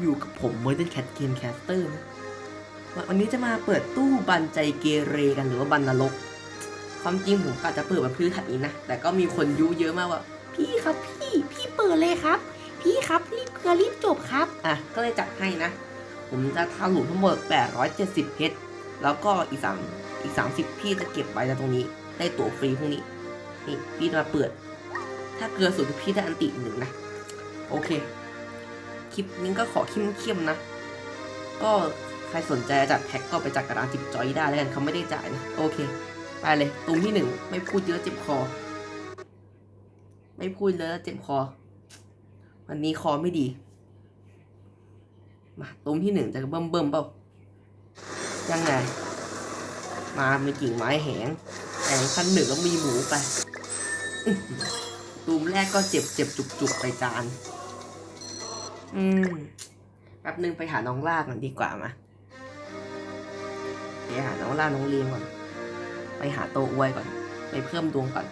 อยู่กับผมเมอร์เดนแคทเกมแคสเตอร์วันนี้จะมาเปิดตู้บันใจเกเรกันหรือว่าบันนรก ความจริงผมกะจะเปิดแบบพื้นฐานนี้นะ แต่ก็มีคนยุเยอะมากว่า พี่ครับพี่พี่เปิดเลยครับ พี่ครับรีบเพื่อรีบจบครับ อะ ก็เลยจัดให้นะ ผมจะทำหลุมทั้งหมด 870เพชรแล้วก็อีกสามอีก 30 พี่จะเก็บไว้ในตรงนี้ ได้ตั๋วฟรีพวกนี้ นี่พี่มาเปิด ถ้าเกินสุดพี่ได้อันติหนึ่งนะ โอเค คลิปนี้ก็ขอเข้มๆนะ ก็ใครสนใจจะจัดแพ็กก็ไปจัดกระดานจิบจอยได้แล้วกันเขาไม่ได้จ่ายนะ โอเค ไปเลยตุ่มที่หนึ่งไม่พูดเยอะเจ็บคอ ไม่พูดเลยเจ็บคอ วันนี้คอไม่ดี มาตุ่มที่หนึ่งจะเบิ่มเบิ่มๆเปล่ายังไง มามีกิ่งไม้แหงแหงขั้นหนึ่งแล้วมีหมูไปอื้อหือตูมแรกก็เจ็บเจ็บจุกจุกไปจาน อืมแป๊บนึงไปหาน้องล่าก่อนดีกว่ามาไปหาน้องล่าน้องเลียงก่อน ไปหาโตอวยก่อน ไปเพิ่มดวงก่อน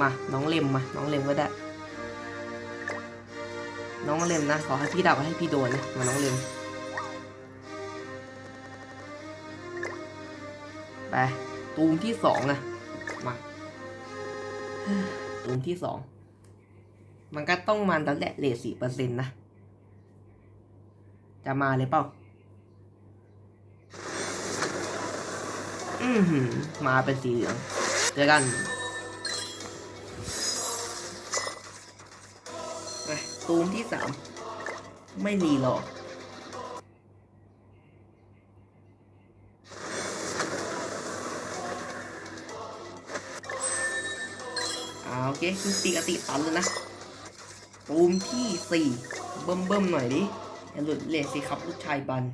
มา น้องเลมมา น้องเลมก็ได้ น้องเลมนะ ขอให้พี่ดับให้พี่โดนนะมาน้องเลมไปตูมที่สองนะมาตูมที่สอง มันก็ต้องมันแล้วแหละเลทสี่เปอร์เซ็นต์นะ จะมาเลยเปล่า อือหือมาเป็นสีเหลืองเจอกันไปตูมที่สามไม่รีหรอกอ่าโอเคคือตีกติตันเลยนะ ตูมที่สี่เบิ่มเบิ่มๆหน่อยดิอย่าหลุดเลทสิครับลูกชายบัน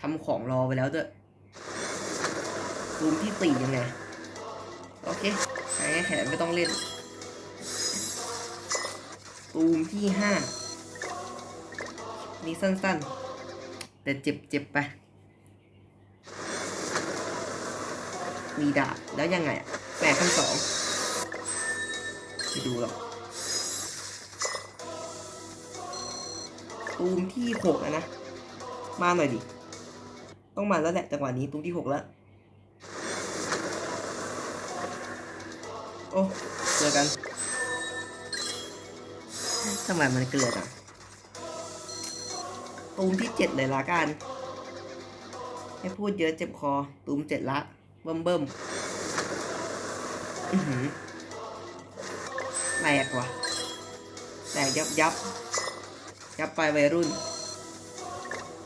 ทำของรอไปแล้วเด้อตูมที่สี่ยังไง โอเคแขนแขนไม่ต้องเล่น ตูมที่ห้านี่สั้นๆ แต่เจ็บเจ็บไป มีดาบแล้วยังไงแปดขั้นสองไปดูหรอก ตูมที่หกอะนะ มาหน่อยดิ ต้องมาแล้วแหละจังหวะนี้ตูมที่หกแล้ว โอ้ เจอกันทำไมมันเกลืออะตูมที่เจ็ดเลยละกัน ให้พูดเยอะเจ็บคอ ตูมเจ็ดละเบิ่มเบิ่มอือหือแตกว่ะแตกยับยับ ยับไปวัยรุ่น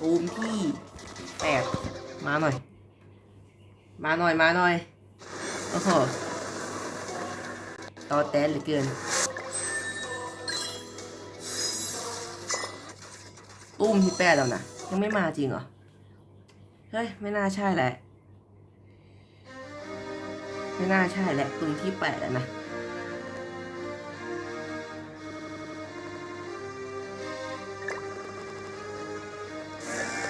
ตูมที่แปดมาหน่อย มาหน่อยมาหน่อย โอ้โหตอแตนเหลือเกินตุ้มที่แปดแล้วนะยังไม่มาจริงเหรอ เฮ้ย ไม่น่าใช่แหละ ไม่น่าใช่แหละตุ้มที่แปดแล้วนะ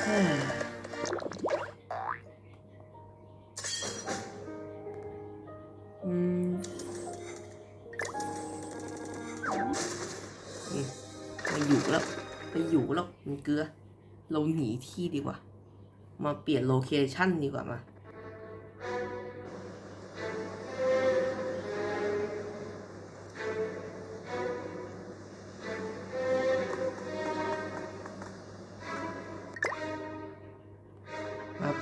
อืมอืมไม่อยู่แล้ว ไปอยู่แล้วมันเกลือ เราหนีที่ดีกว่า มาเปลี่ยนโลเคชั่นดีกว่ามา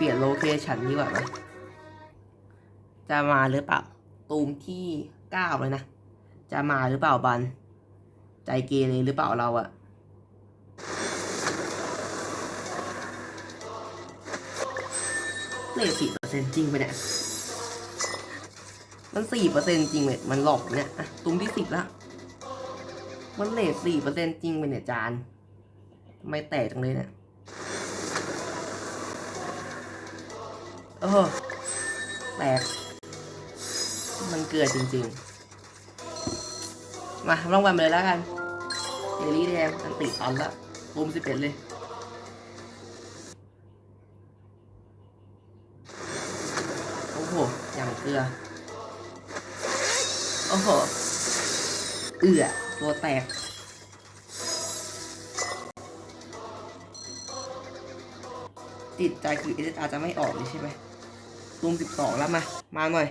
ลี่ยนโลเคชันดีกว่าไหมจะมาหรือเปล่า ตูมที่เก้าเลยนะ จะมาหรือเปล่าบัน ใจเกเรหรือเปล่าเราอะเลขสี่เปอร์เซ็นต์จริงไปเนี่ย มันสี่เปอร์เซ็นต์จริงเลย มันหลอกเนี่ยอะตูมที่สิบละ มันเลทสี่เปอร์เซ็นต์จริงไปเนี่ยจานทำไมแตกจังเลยเนี่ย เออแตก มันเกลือจริงๆ มาลองวันไปเลยแล้วกันเอลี่แดงอันติดตันละบูมสิบเอ็ดเลยโอ้โหอย่างเกลือ โอ้โห เอือตัวแตกติดใจคือเอสอาจะไม่ออกเลยใช่ไหม ตูมสิบสองแล้วมา มาหน่อย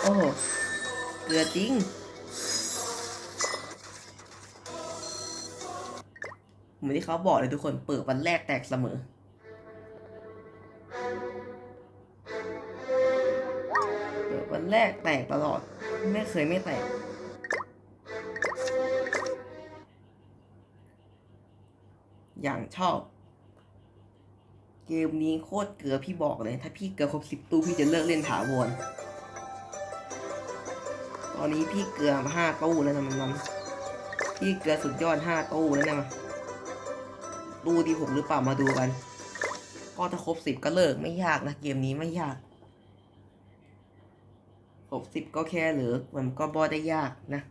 โอ้โหเกลือจริง เหมือนที่เขาบอกเลยทุกคนเปิดวันแรกแตกเสมอ เปิดวันแรกแตกตลอด ไม่เคยไม่แตก อย่างชอบ เกมนี้โคตรเกลือพี่บอกเลย ถ้าพี่เกลือครบสิบตู้พี่จะเลิกเล่นถาวรตอนนี้พี่เกลือมาห้าตู้แล้วนะมันมันพี่เกลือสุดยอดห้าตู้แล้วเนี่ยมาตู้ที่ผมหรือเปล่ามาดูกัน ก็ถ้าครบสิบก็เลิกไม่ยากนะเกมนี้ไม่ยากครบสิบก็แค่เหลือมันก็บอได้ยากนะ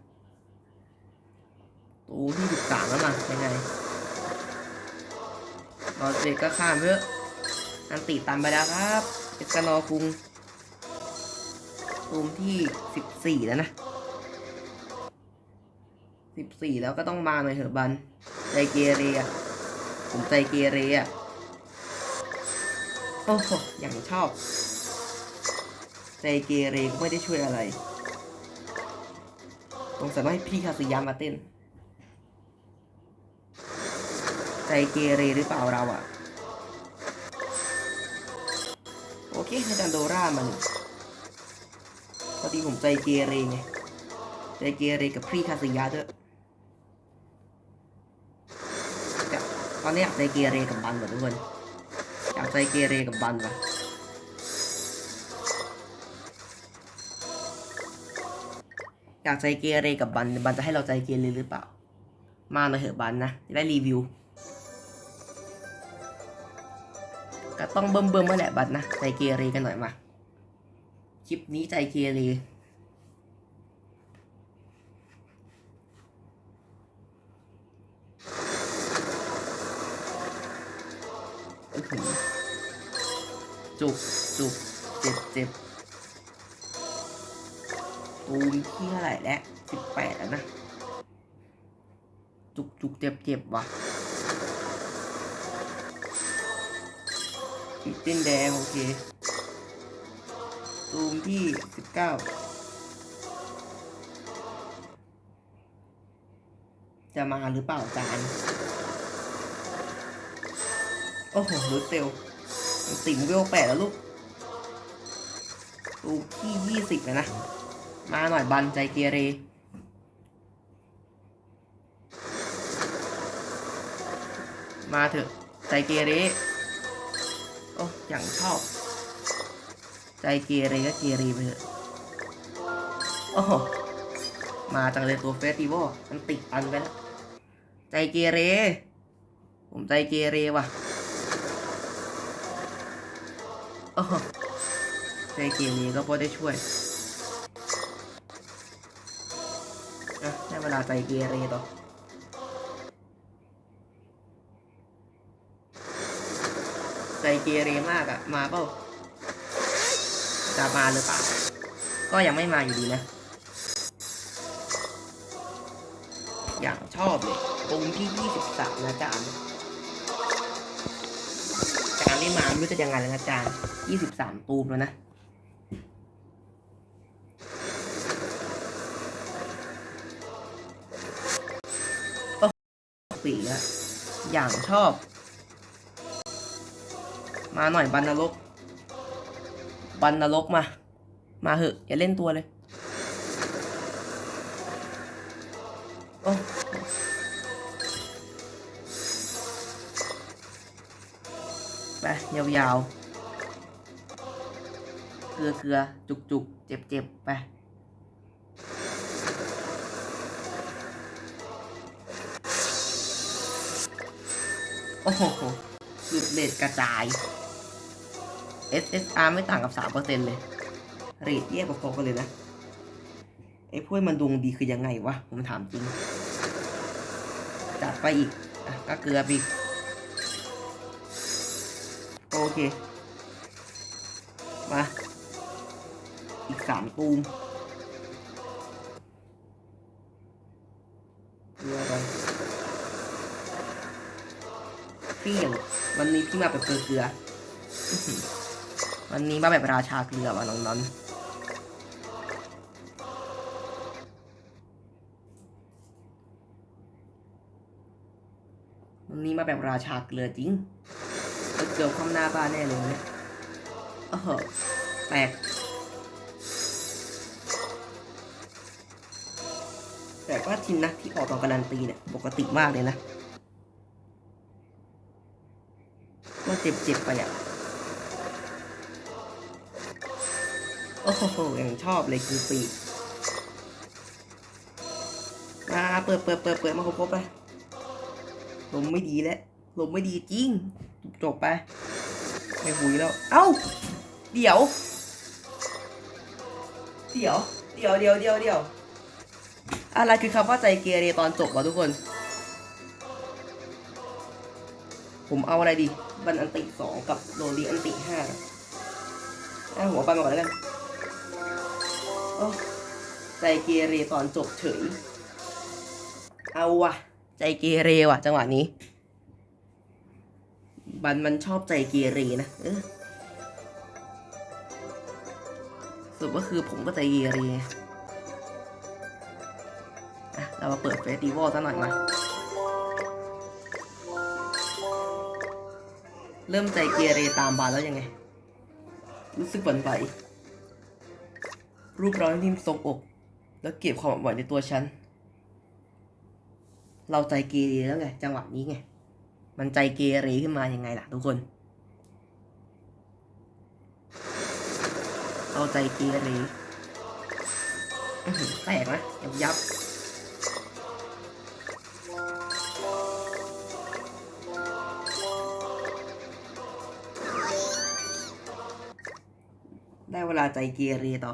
ตู้ที่สิบสามแล้วมาเป็นไง อเสร็จก็ข้ามเพื่อะอันติตามไปแล้วครับ เอสกานอคุงตูมที่สิบสี่แล้วนะสิบสี่แล้วก็ต้องมาหน่อยเถอะบัน ใจเกเรอะผมใจเกเรอะโอ้โหอย่างชอบ ใจเกเรก็ไม่ได้ช่วยอะไรสงสัยว่าให้พี่คาสึยามาเต้น ใจ เกเรหรือเปล่าเราอะโอเคให้ดันโดรามาหนึ่งพอดีผมใจเกเรไงใจเกเรกับพี่คาสยาด้วยตอนนี้อยากใจเกเรกับบันเหมือทุกคนอยากใจเกเรกับบันว่ะอยากใจเกเรกับบันบันจะให้เราใจเกเรหรือเปล่า มาเลยเหอะบันนะจะได้รีวิว ก็ต้องเบิ่มเบิ่มๆมาแหละบัดนะ ใจเกเรกันหน่อยมา คลิปนี้ใจเกเรจุกจุกเจ็บเจ็บตูมที่เท่าไหร่แล้วสิบแปดแล้วนะ จุกจุกเจ็บเจ็บว่ะ อีกเต้นแดงโอเคตูมที่สิบเก้าจะมาหรือเปล่าจาน โอ้โหรูเซลติ่มเวลแปดแล้วลูกตูมที่ยี่สิบเลยนะ มาหน่อยบันใจเกเร มาเถอะ ใจเกเร โอ้อย่างชอบ ใจเกเรก็เกเรไปเถอะโอ้โหมาจังเลยตัวเฟสติวัลมันติดอันไปแล้ว ใจเกเร ผมใจเกเรว่ะโอ้โหใจเกเรก็พอได้ช่วยอะได้เวลาใจเกเรต่อ ใจเกเรมากอะมาเปล่าจะมาหรือเปล่า ก็ยังไม่มาอยู่ดีนะ อย่างชอบเลยตรงที่23นะจานจานไม่มาไม่รู้จะยังไงแล้วนะจาน23ตูมแล้วนะโอ้ปีอะอย่างชอบ มาหน่อยบันนรก บันนรกมา มาเหอะ อย่าเล่นตัวเลย โอ้ไปยาวๆ เกลือเกลือจุกจุกเจ็บเจ็บไป โอ้โหหลุดเลดกระจาย SSR ไม่ต่างกับ 3%เลยเรทแย่พอๆกันเลยนะ ไอ้พวกมันดวงดีคือยังไงวะ ผมถามจริง จัดไปอีกอก็เกลือไปอีก โอเค มา อีกสามตูมเกลือไปพี่อย่างวันนี้พี่มาแบบเป็นเกลือ วันนี้มาแบบราชาเกลือว่ะน้องนอนวันนี้มาแบบราชาเกลือจริงเกลือความหน้าบ้านแน่เลยเนี่ยโอ้โหแตกแต่ว่าทินนะที่ออกตอนการันตีเนี่ยปกติมากเลยนะว่าเจ็บๆไปอะ โอ้โหยังชอบเลยคือปีมาเปิดเปิดเปิดเปิดมาครบไปลมไม่ดีแล้วลมไม่ดีจริง จบไป ไม่คุยแล้ว เอ้า เดี๋ยว เดี๋ยว เดี๋ยวเดี๋ยวเดี๋ยวเดี๋ยวอะไรคือคำว่าใจเกเรตอนจบวะทุกคน ผมเอาอะไรดี บันอันติสองกับโรลีอันติห้าเอาหัวไปมาก่อนแล้วกัน ใจเกเรตอนจบเฉยเอาวะใจเกเรว่ะ จังหวะนี้บันมันชอบใจเกเรนะเออสรุปก็คือผมก็ใจเกเรอะเรามาเปิดเฟสติวัลซะหน่อยมา เริ่มใจเกเรตามบานแล้วยังไง รู้สึกหวั่นไหว รูปเร้อนนิ่มทรงอก แล้วเก็บความหวังในตัวฉัน เราใจเกเรแล้วไง จังหวะนี้ไง มันใจเกเรขึ้นมายังไงล่ะทุกคนเราใจเกเรแตกนะยับยับได้เวลาใจเกเรต่อ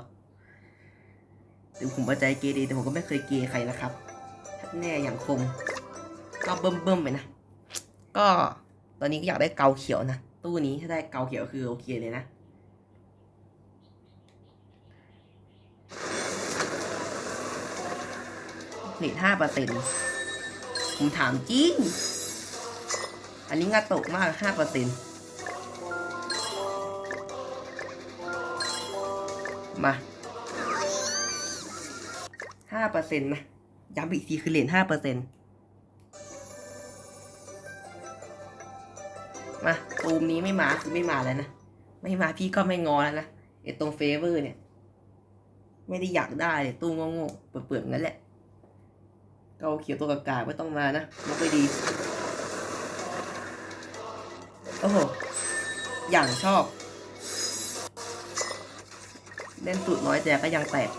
ถึงผมว่าใจเกเรแต่ผมก็ไม่เคยเกยใครนะครับแน่อย่างคม ก็เบิ่มเบิ่มๆไปนะ ก็ตอนนี้ก็อยากได้เกาเขียวนะ ตู้นี้ถ้าได้เกาเขียวคือโอเคเลยนะ เลทห้าเปอร์เซ็นต์ผมถามจริง อันนี้งาตกมากห้าเปอร์เซ็นต์มา ห้าเปอร์เซ็นต์นะ ย้ำอีกทีคือเหรียญห้าเปอร์เซ็นต์มาตูมนี้ไม่มาคือไม่มาแล้วนะ ไม่มาพี่ก็ไม่งอแล้วนะไอตรงเฟเวอร์เนี่ย ไม่ได้อยากได้เลยตู้โง่ๆเปื่อยๆงั้นแหละเกาเขียวตัวกากาไม่ต้องมานะมันไม่ดีโอ้โห อย่างชอบ เล่นสุดน้อยแต่ก็ยังแตก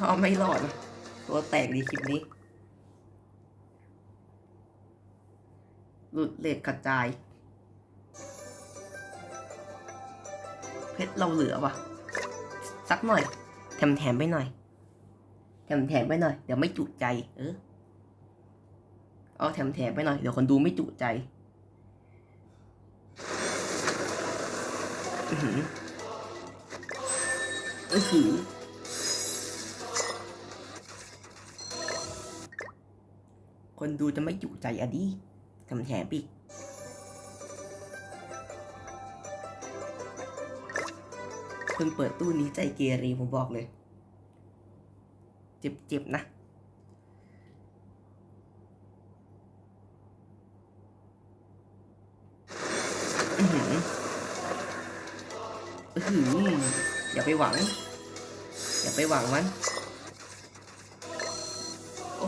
ก็ไม่รอด ตัวแตกดีคลิปนี้ หลุดเลดกระจาย เพชรเราเหลือวะสักหน่อย แถมแถมไปหน่อย แถมแถมไปหน่อย เดี๋ยวไม่จุใจ เออ เอาแถมแถมไปหน่อย เดี๋ยวคนดูไม่จุใจอือหืออือหือ คนดูจะไม่จุใจอดิแถมแถมอีกเพิ่งเปิดตู้นี้ใจเกเรผมบอกเลย เจ็บๆนะอือหืออือหืออย่าไปหวัง อย่าไปหวังมัน โอ้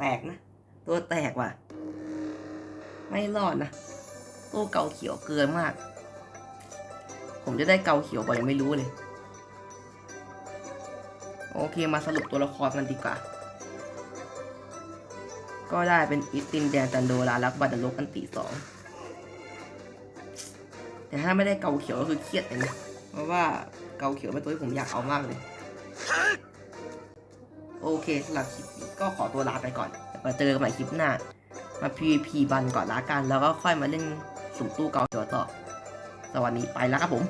แตกนะ ตัวแตกว่ะ ไม่รอดนะตู้เกาเขียวเกินมาก ผมจะได้เกาเขียวบ่ยังไม่รู้เลย โอเคมาสรุปตัวละครกันดีกว่า ก็ได้เป็นอิตินแดนจันโดรารักบัตลกอันติสองแต่ถ้าไม่ได้เกาเขียวก็คือเครียดเลยนะเพราะว่าเกาเขียวเป็นตัวที่ผมอยากเอามากเลย โอเคสำหรับคลิปนี้ก็ขอตัวลาไปก่อน มาเจอกันใหม่คลิปหน้า มา PVP บันก่อนละกัน แล้วก็ค่อยมาเล่นสุ่มตู้เกาเขียวต่อ สวัสดีไปแล้วครับผม